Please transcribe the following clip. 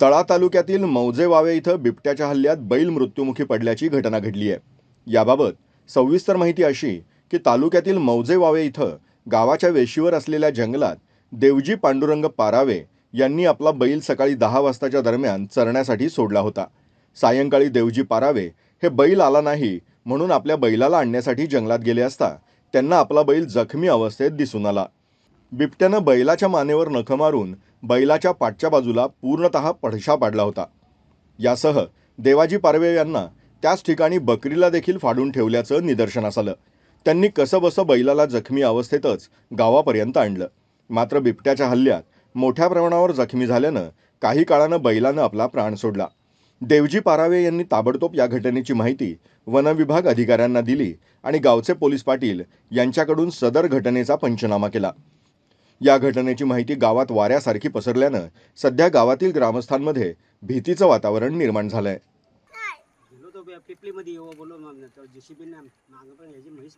तळा तालुक्यातील मौजे वावे इथं बिबट्याच्या हल्ल्यात बैल मृत्युमुखी पडल्याची घटना घडली आहे. याबाबत सविस्तर माहिती अशी की तालुक्यातील मौजे वावे इथं गावाच्या वेशीवर असलेल्या जंगलात देवजी पांडुरंग पारावे यांनी आपला बैल सकाळी दहा वाजताच्या दरम्यान चरण्यासाठी सोडला होता. सायंकाळी देवजी पारावे हे बैल आला नाही म्हणून आपल्या बैलाला आणण्यासाठी जंगलात गेले असता त्यांना आपला बैल जखमी अवस्थेत दिसून आला. बिबट्यानं बैलाच्या मानेवर नखं मारून बैलाच्या पाठच्या बाजूला पूर्णतः पडशा पाडला होता. यासह देवाजी पारवे यांना त्याच ठिकाणी बकरीला देखील फाडून ठेवल्याचं निदर्शनास आलं. त्यांनी कसंबसं बैलाला जखमी अवस्थेतच गावापर्यंत आणलं. मात्र बिबट्याच्या हल्ल्यात मोठ्या प्रमाणावर जखमी झाल्यानं काही काळानं बैलानं आपला प्राण सोडला. देवजी पारावे यांनी ताबडतोब या घटनेची माहिती वनविभाग अधिकाऱ्यांना दिली आणि गावचे पोलीस पाटील यांच्याकडून सदर घटनेचा पंचनामा केला. या घटनेची माहिती गावात वाऱ्यासारखी पसरल्यानं सध्या गावातील ग्रामस्थांमध्ये भीतीचं वातावरण निर्माण झालंय. पिपलीमध्ये येऊ बोलो मग जेसीबी मागं पण म्हैस